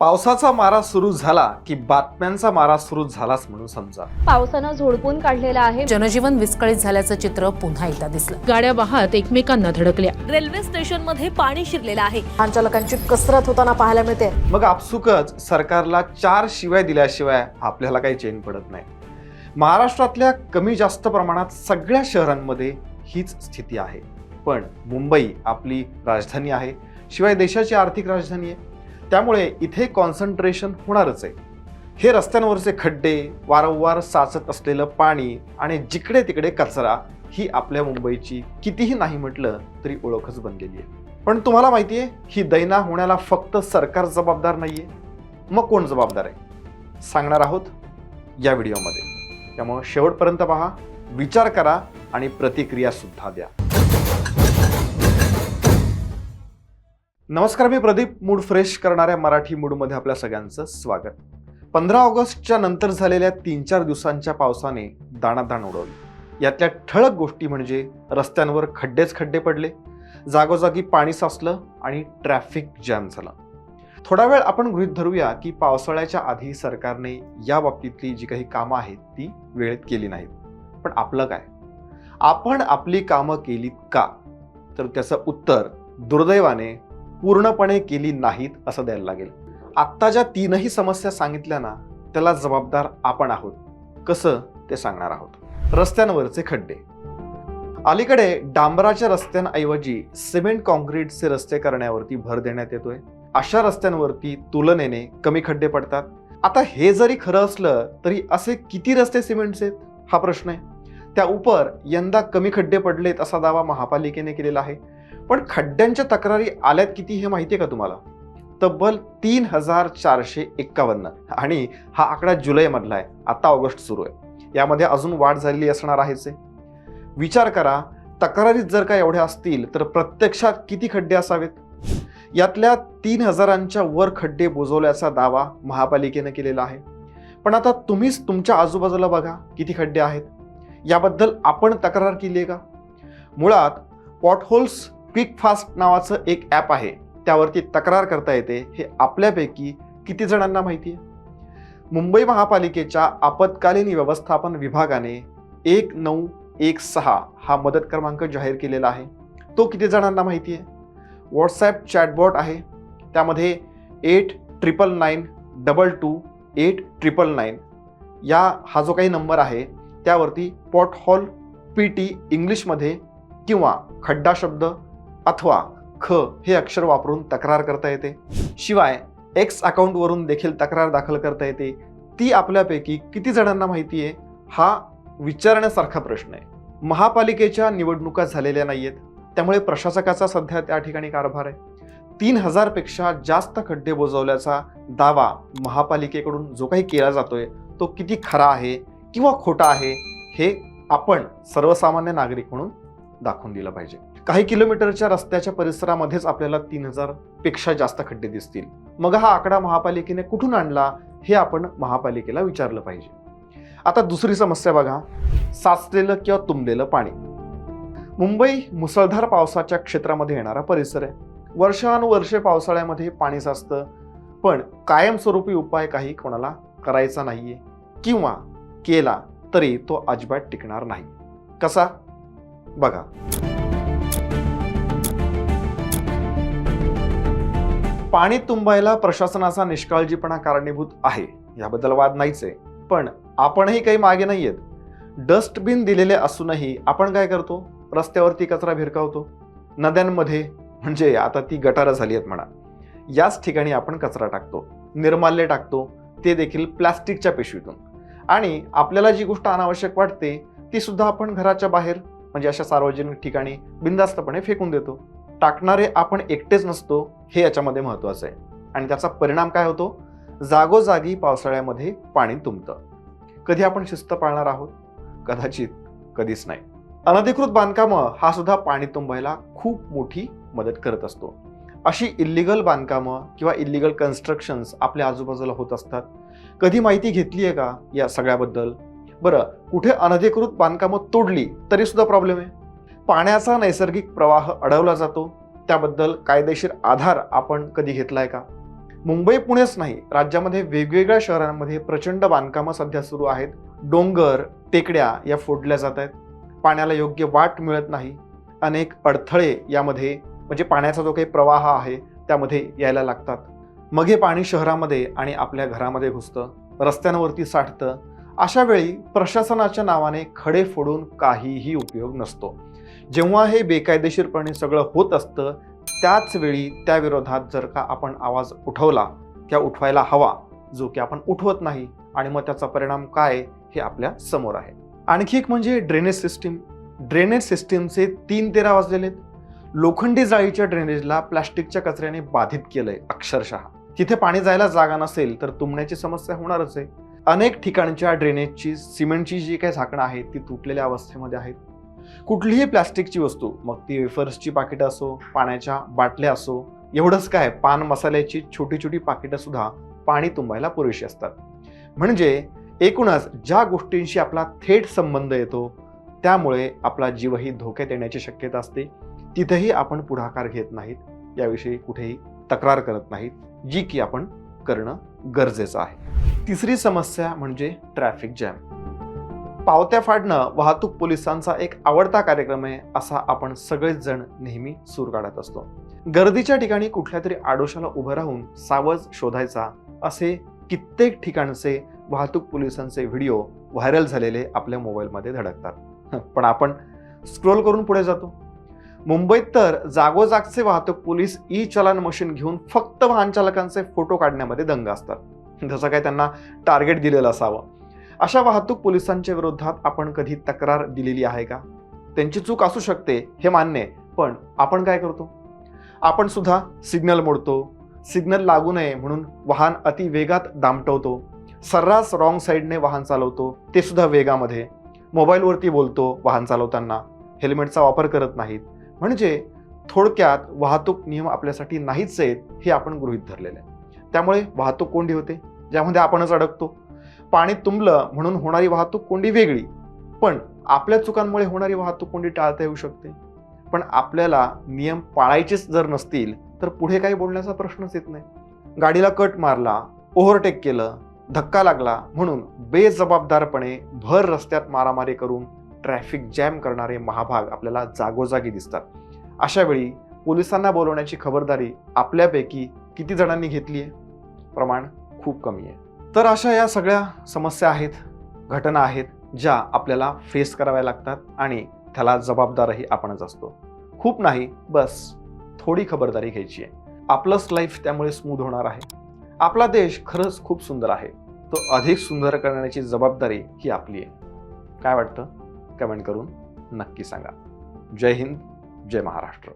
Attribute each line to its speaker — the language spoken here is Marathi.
Speaker 1: पावसाचा मारा सुरू झाला की बातम्यांचा मारा सुरू झालाच म्हणून समजा.
Speaker 2: पावसानं झोडपून काढलेला आहे.
Speaker 3: जनजीवन विस्कळीत झाल्याचं चित्र पुन्हा एकदा दिसलं.
Speaker 4: गाड्या वाहत एकमेकांना धडकल्या.
Speaker 5: रेल्वे स्टेशनमध्ये पाणी शिरलेलं आहे.
Speaker 3: वाहन चालकांची कसरत होताना पाहायला मिळते.
Speaker 1: मग आपसुकच सरकारला चार शिवाय दिल्याशिवाय आपल्याला काही चेन पडत नाही. महाराष्ट्रातल्या कमी जास्त प्रमाणात सगळ्या शहरांमध्ये हीच स्थिती आहे. पण मुंबई आपली राजधानी आहे. शिवाय देशाची आर्थिक राजधानी आहे. त्यामुळे इथे कॉन्सन्ट्रेशन होणारच आहे. हे रस्त्यांवरचे खड्डे वारंवार साचत असलेलं पाणी आणि जिकडे तिकडे कचरा ही आपल्या मुंबईची कितीही नाही म्हटलं तरी ओळखच बनलेली आहे. पण तुम्हाला माहिती आहे ही दैना होण्याला फक्त सरकार जबाबदार नाही आहे मग कोण जबाबदार आहे? सांगणार आहोत या व्हिडिओमध्ये. त्यामुळं शेवटपर्यंत पहा विचार करा आणि प्रतिक्रियासुद्धा द्या. नमस्कार मी प्रदीप मूड फ्रेश करणाऱ्या मराठी मूडमध्ये आपल्या सगळ्यांचं स्वागत. पंधरा ऑगस्टच्या नंतर झालेल्या तीन चार दिवसांच्या पावसाने दाणादाण उडवली. यातल्या ठळक गोष्टी म्हणजे रस्त्यांवर खड्डेच खड्डे पडले जागोजागी पाणी साचलं आणि ट्रॅफिक जॅम झाला. थोडा वेळ आपण गृहीत धरूया की पावसाळ्याच्या आधी सरकारने या बाबतीतली जी काही कामं आहेत ती वेळेत केली नाहीत. पण आपलं काय? आपण आपली कामं केलीत का? तर त्याचं उत्तर दुर्दैवाने पूर्णपणे केली नाहीत असं द्यायला लागेल. आत्ता ज्या तीनही समस्या सांगितल्या ना त्याला जबाबदार आपण आहोत. कसं ते सांगणार आहोत. रस्त्यांवरचे खड्डे. अलीकडे डांबराच्या रस्त्यांऐवजी सिमेंट कॉन्क्रीटचे रस्ते करण्यावरती भर देण्यात येतोय. अशा रस्त्यांवरती तुलनेने कमी खड्डे पडतात. आता हे जरी खरं असलं तरी असे किती रस्ते सिमेंटचे आहेत? हा प्रश्न आहे. त्या उपर यंदा कमी खड्डे पडलेत असा दावा महापालिकेने केलेला आहे. पण खड्ड्यांच्या तक्रारी आल्यात किती हे माहिती आहे का तुम्हाला? तब्बल तीन हजार चारशे एक्कावन्न आणि हा आकडा जुलैमधला आहे. आता ऑगस्ट सुरू आहे. यामध्ये अजून वाढ झालेली असणार आहेच विचार करा तक्रारीत जर का एवढ्या असतील तर प्रत्यक्षात किती खड्डे असावेत? यातल्या तीन हजारांच्या वर खड्डे बुजवल्याचा दावा महापालिकेनं केलेला आहे. पण आता तुम्हीच तुमच्या आजूबाजूला बघा किती खड्डे आहेत? याबद्दल आपण तक्रार केली आहे का? मुळात पॉटहोल्स क्विक फास्ट नावाचं एक ॲप आहे. त्यावरती तक्रार करता येते. हे आपल्यापैकी किती जणांना माहिती आहे मुंबई महापालिकेच्या आपत्कालीन व्यवस्थापन विभागाने एक नऊ एक सहा हा मदत क्रमांक जाहीर केलेला आहे. तो किती जणांना माहिती आहे व्हॉट्सॲप चॅटबॉट आहे. त्यामध्ये eight triple nine double two eight triple nine या हा जो काही नंबर आहे त्यावरती पॉट हॉल पी टी इंग्लिशमध्ये किंवा खड्डा शब्द अथवा ख हे अक्षर वापरून तक्रार करता येते. शिवाय एक्स अकाउंटवरून देखील तक्रार दाखल करता येते. ती आपल्यापैकी किती जणांना माहिती आहे? हा विचारण्यासारखा प्रश्न आहे. महापालिकेच्या निवडणुका झालेल्या नाहीयेत. त्यामुळे प्रशासकाचा सध्या त्या ठिकाणी कारभार आहे. तीन हजारपेक्षा जास्त खड्डे बुजवल्याचा दावा महापालिकेकडून जो काही केला जातोय तो किती खरा आहे किंवा खोटा आहे हे आपण सर्वसामान्य नागरिक म्हणून दाखवून दिलं पाहिजे. काही किलोमीटरच्या रस्त्याच्या परिसरामध्येच आपल्याला तीन हजारपेक्षा जास्त खड्डे दिसतील. मग हा आकडा महापालिकेने कुठून आणला हे आपण महापालिकेला विचारलं पाहिजे. आता दुसरी समस्या बघा. साचलेलं किंवा तुंबलेलं पाणी. मुंबई मुसळधार पावसाच्या क्षेत्रामध्ये येणारा परिसर आहे. वर्षानुवर्षे पावसाळ्यामध्ये पाणी साचतं. पण कायमस्वरूपी उपाय काही कोणाला करायचा नाहीये. किंवा केला तरी तो अजिबात टिकणार नाही. कसा? बघा. पाणी तुंबायला प्रशासनाचा निष्काळजीपणा कारणीभूत आहे. याबद्दल वाद नाहीच आहे. पण आपणही काही मागे नाही आहेत डस्टबिन दिलेले असूनही आपण काय करतो? रस्त्यावरती कचरा भिरकावतो. नद्यांमध्ये म्हणजे आता ती गटारं झाली आहेत म्हणा. याच ठिकाणी आपण कचरा टाकतो. निर्माल्य टाकतो. ते देखील प्लॅस्टिकच्या पिशवीतून. आणि आपल्याला जी गोष्ट अनावश्यक वाटते ती सुद्धा आपण घराच्या बाहेर म्हणजे अशा सार्वजनिक ठिकाणी बिंदास्तपणे फेकून देतो. टाकणारे आपण एकटेच नसतो हे याच्यामध्ये महत्वाचं आहे. आणि त्याचा परिणाम काय होतो? जागोजागी पावसाळ्यामध्ये पाणी तुंबतं. कधी आपण शिस्त पाळणार आहोत? कदाचित कधीच नाही. अनधिकृत बांधकामं हा सुद्धा पाणी तुंबायला खूप मोठी मदत करत असतो. अशी इल्लिगल बांधकामं किंवा इल्लिगल कन्स्ट्रक्शन्स आपल्या आजूबाजूला होत असतात. कधी माहिती घेतली आहे का या सगळ्याबद्दल? बरं कुठे अनधिकृत बांधकामं तोडली तरी सुद्धा प्रॉब्लेम आहे. पाण्याचा नैसर्गिक प्रवाह अडवला जातो. त्याबद्दल कायदेशीर आधार आपण कधी घेतलाय का? मुंबई पुणेच नाही राज्यामध्ये वेगवेगळ्या शहरांमध्ये प्रचंड बांधकामं सध्या सुरू आहेत. डोंगर टेकड्या या फोडल्या जात आहेत. पाण्याला योग्य वाट मिळत नाही. अनेक अडथळे यामध्ये म्हणजे पाण्याचा जो काही प्रवाह आहे त्यामध्ये यायला लागतात. मग हे पाणी शहरामध्ये आणि आपल्या घरामध्ये घुसतं. रस्त्यांवरती साठतं. अशा वेळी प्रशासनाच्या नावाने खडे फोडून काहीही उपयोग नसतो. जेव्हा हे बेकायदेशीरपणे सगळं होत असतं त्याच वेळी त्या विरोधात जर का आपण आवाज उठवला किंवा उठवायला हवा जो की आपण उठवत नाही आणि मग त्याचा परिणाम काय हे आपल्यासमोर आहे. आणखी एक म्हणजे ड्रेनेज सिस्टीम. ड्रेनेज सिस्टीमचे तीन तेरा वाजलेले लोखंडी जाळीच्या ड्रेनेजला प्लास्टिकच्या कचऱ्याने बाधित केलंय अक्षरशः. तिथे पाणी जायला जागा नसेल तर तुंबण्याची समस्या होणारच आहे. अनेक ठिकाणच्या ड्रेनेजची सिमेंटची जी काही झाकणं आहेत ती तुटलेल्या अवस्थेमध्ये आहेत. कुठलीही प्लास्टिकची वस्तू मग ती वेफर्सची पाकिटं असो पाण्याच्या बाटल्या असो एवढंच काय पान मसाल्याची छोटी छोटी पाकिटं सुद्धा पाणी तुंबायला पुरेशी असतात. म्हणजे एकूणच ज्या गोष्टींशी आपला थेट संबंध येतो त्यामुळे आपला जीवही धोक्यात येण्याची शक्यता असते. तिथेही आपण पुढाकार घेत नाहीत. याविषयी कुठेही तक्रार करत नाहीत जी की आपण करणं गरजेचं आहे. तिसरी समस्या म्हणजे ट्रॅफिक जॅम पावत्या फाडणं वाहतूक पोलिसांचा एक आवडता कार्यक्रम आहे असा आपण सगळेच जण नेहमी सूर काढत असतो. गर्दीच्या ठिकाणी कुठल्या तरी आडोशाला उभं राहून सावज शोधायचा असे कित्येक ठिकाणचे वाहतूक पोलिसांचे व्हिडिओ व्हायरल झालेले आपल्या मोबाईलमध्ये धडकतात. पण आपण स्क्रोल करून पुढे जातो. मुंबईत तर जागोजागचे वाहतूक पोलीस ई चलान मशीन घेऊन फक्त वाहन चालकांचे फोटो काढण्यामध्ये दंग असतात. जसं काय त्यांना टार्गेट दिलेलं असावं. अशा वाहतूक पोलिसांच्या विरोधात आपण कधी तक्रार दिलेली आहे का? त्यांची चूक असू शकते हे मान्य आहे. पण आपण काय करतो? आपण सुद्धा सिग्नल मोडतो. सिग्नल लागू नये म्हणून वाहन अति वेगात दामटवतो. सर्रास रॉंग साईडने वाहन चालवतो ते सुद्धा वेगामध्ये. मोबाईलवरती बोलतो वाहन चालवताना. हेल्मेटचा वापर करत नाहीत. म्हणजे थोडक्यात वाहतूक नियम आपल्यासाठी नाहीच आहेत हे आपण गृहीत धरलेले आहे. त्यामुळे वाहतूक कोंडी होते ज्यामध्ये आपणच अडकतो. पाणी तुंबलं म्हणून होणारी वाहतूक कोंडी वेगळी पण आपल्या चुकांमुळे होणारी वाहतूक कोंडी टाळता येऊ शकते. पण आपल्याला नियम पाळायचेच जर नसतील तर पुढे काही बोलण्याचा प्रश्नच येत नाही. गाडीला कट मारला ओव्हरटेक केलं धक्का लागला म्हणून बेजबाबदारपणे भर रस्त्यात मारामारी करून ट्रॅफिक जॅम करणारे महाभाग आपल्याला जागोजागी दिसतात. अशा वेळी पोलिसांना बोलवण्याची खबरदारी आपल्यापैकी किती जणांनी घेतली आहे प्रमाण? खूप कमी आहे. तर अशा या सगळ्या समस्या आहेत घटना आहेत ज्या आपल्याला फेस कराव्या लागतात आणि त्याला जबाबदारही आपणच असतो. खूप नाही बस थोडी खबरदारी घ्यायची आहे. आपलंच लाईफ त्यामुळे स्मूथ होणार आहे. आपला देश खरंच खूप सुंदर आहे. तो अधिक सुंदर करण्याची जबाबदारी ही आपली आहे. काय वाटतं? कमेंट करून नक्की सांगा. जय हिंद जय महाराष्ट्र.